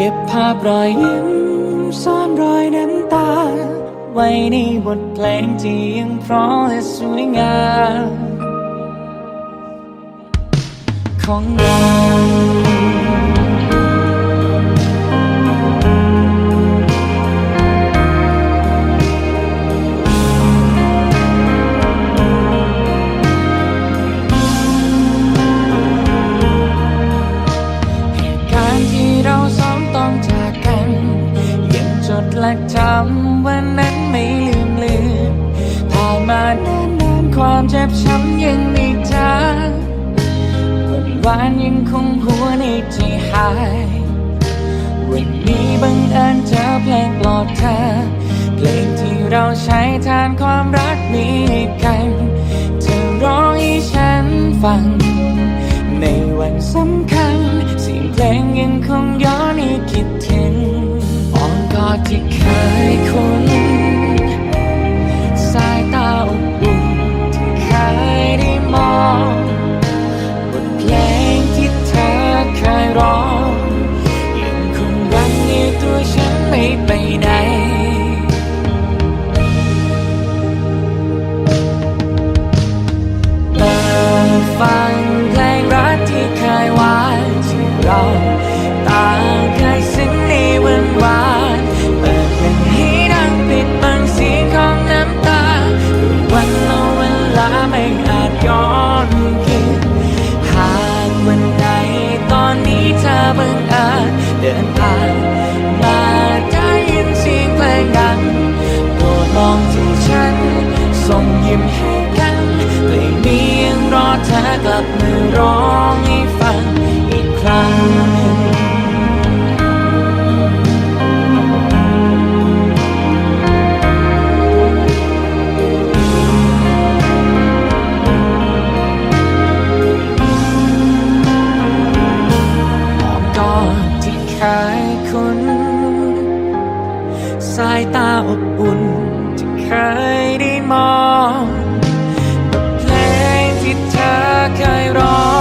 เก็บภาพรอยยิ้มซ่อนรอยน้ำตา ไว้ในบทเพลงที่ยังเพราะและสวยงามของเรา ความเจ็บช้ำยังม่จางวันวานยังคงหัวในใจหาย วันนี้บังเอิญเจอเพลงปลอบเธอ เพลงที่เราใช้แทนความรักนี้กันเธอร้องให้ฉันฟัง ในวันสำคัญเสียงเพลงยังคงย้อนให้คิดถึงอ้อมกอดที่เคยคุ้น ย อบอุ่นที่เคยได้มองบทเพลงที่เธอเคยร้อง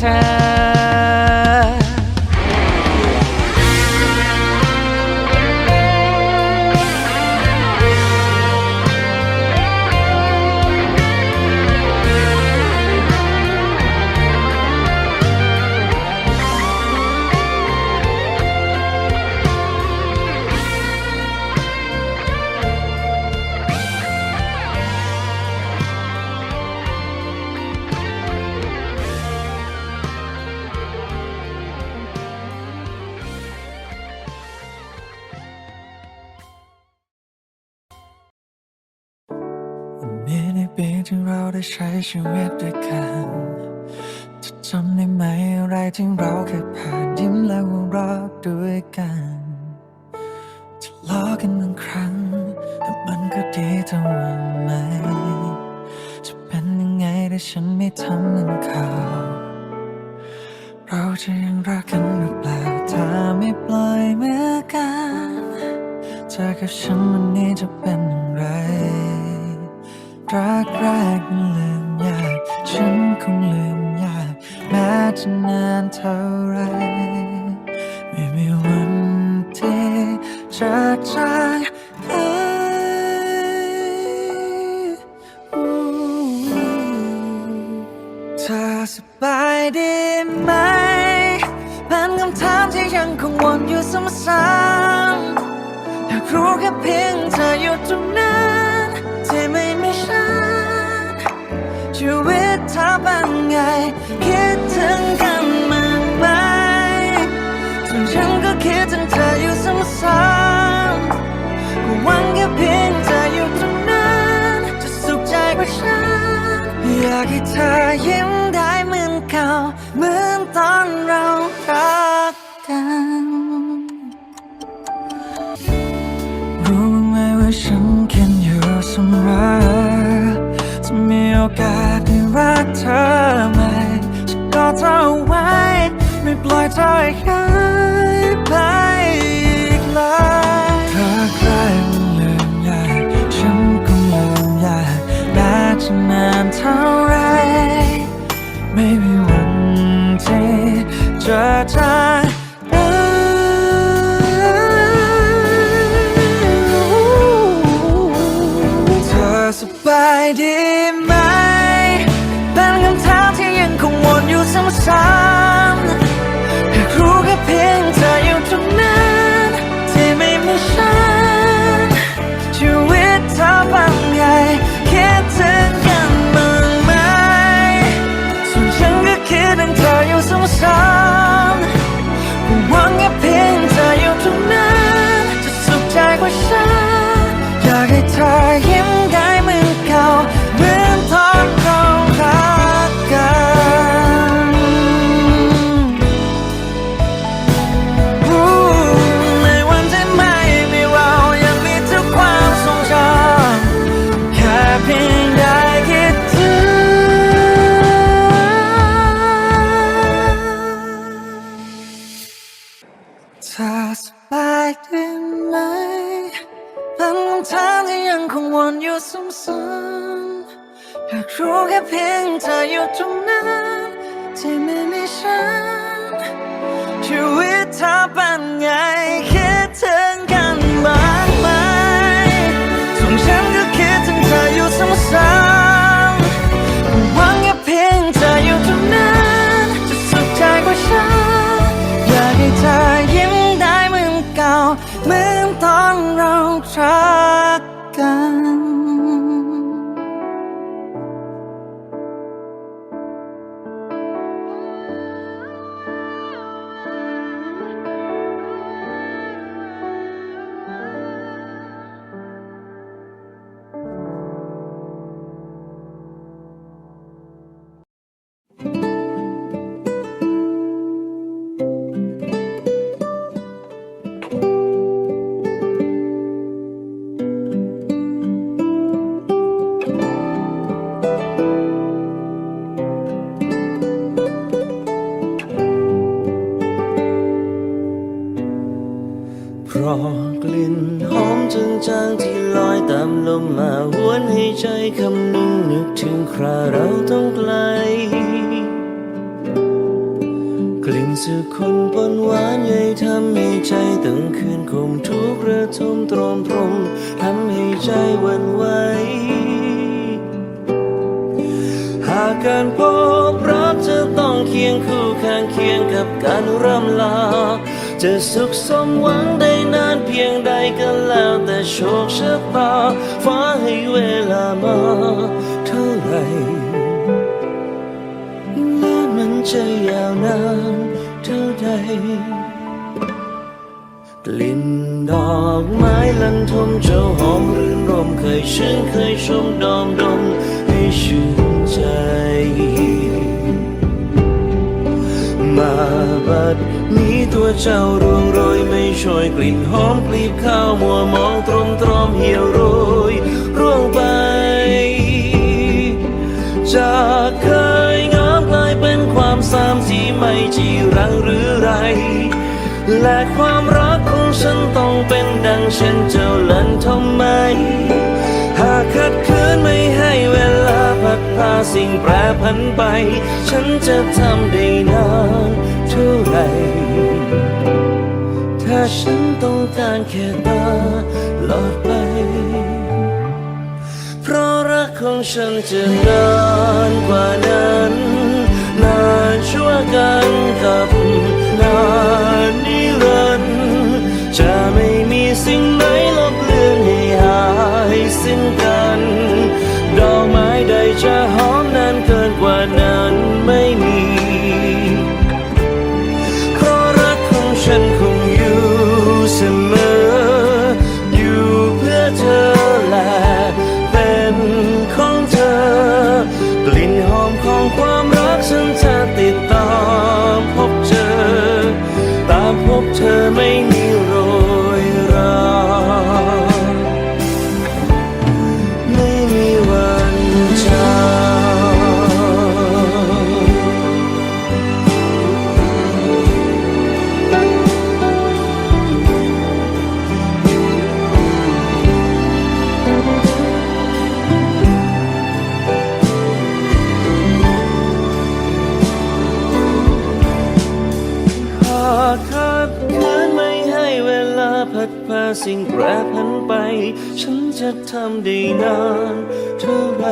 เที่เราได้ใช้ชีวิตด้วยกันจะจำได้ไหมอะไรที่เราเคยผ่านยิ้มและหัวเราะด้วยกันจะล้อกันบางครั้งแต่มันก็ดีเท่าวันไหมจะเป็นยังไงถ้าฉันไม่ทำเหมือนเขาเราจะยังรักกันหรือเปล่าถ้าไม่ปล่อยมือกันเธอกับฉันวันนี้จะเป็นอย่างไร รักแรกมันลืมยาก ฉันคงลืมยาก แม้จะนานเท่าไร ไม่มีวันที่จะจากไปเธอสบายดีไหมเป็นคำถามที่ยังคงวนอยู่ซ้ำๆอยากรู้แค่เพียงเธออยู่ตรงนั้น ชีวิตเธอเป็นไง คิดถึงกันมากไหมส่วนฉันก็คิดถึงเธออยู่ซ้ำๆก็หวังแค่เพียงเธออยู่ตรงนั้น จะสุขใจกว่าฉัน อยากให้เธอยิ้มได้เหมือนเก่า เหมือนตอนเรารักกัน รู้ไหมว่าฉันคิดอยู่เสมอ จะมีโอกาสได้รักเธอใหม่จะกอดเธอไว้ ไม่ปล่อยเธอให้หายไปอีกเลยเธอใครมันลืมยากฉันก็ลืมยากแม้จะนานเท่าไร สบายดีไหม เป็นคำถามที่ยังคงวนอยู่ซ้ำๆ ที่ไม่มีฉัน ชีวิตเธอเป็นไง คิดถึงกันบ้างไหมส่วนฉันก็คิดถึงเธออยู่ซ้ำๆหวังแค่เพียงเธออยู่ตรงนั้นจะสุขใจกว่าฉัน อยากให้เธอยิ้มได้เหมือนเก่า เหมือนตอนเรารักกั กลิ่นหอมจางๆที่ลอยตามลมมาหวนให้ใจคำนึงนึกถึงคราเราต้องไกล กลิ่นสุคนปนหวานใหญ่ทำให้ใจตั้งคืนคมทุกระทมตรอมตรมทำให้ใจวันไหวหากการพบรักจะต้องเคียงคู่ข้างเคียงกับการร่ำลา จะสุขสมหวังได้นานเพียงใดก็แล้วแต่โชคชะตาฟ้าให้เวลามาเท่าไหรเมื่อมันจะยาวนานเท่าใดกลิ่นดอกไม้ลันทมเจ้าหอมรื่นรมเคยชื่นเคยชมดอมดม บัดนี้ตัวเจ้าร่วงโรยไม่ช่วยกลิ่นหอมกลีบข้าวมัวมองตรมตรอมเหี่ยวโรยร่วงไป จากเคยงามกลายเป็นความสามที่ไม่จีรังหรือไร และความรักของฉันต้องเป็นดังเช่นเจ้าเล่นทำไม หากขัดขืนไม่ให้เวลาพัดพาสิ่งแปรผันไป ฉันจะทำได้นานเท่าไรถ้าฉันต้องการแค่ตาหลอดไป เพราะรักของฉันจะนานกว่านั้น เธอไม่มี พัดพาสิ่งแปรผันไป ฉันจะทำได้นานเท่าไร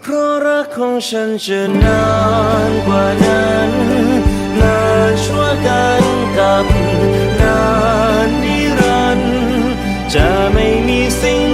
เพราะรักของฉันจะนานกว่านั้นนานชั่วกันกับนานนิรันดร์จะไม่มีสิ่ง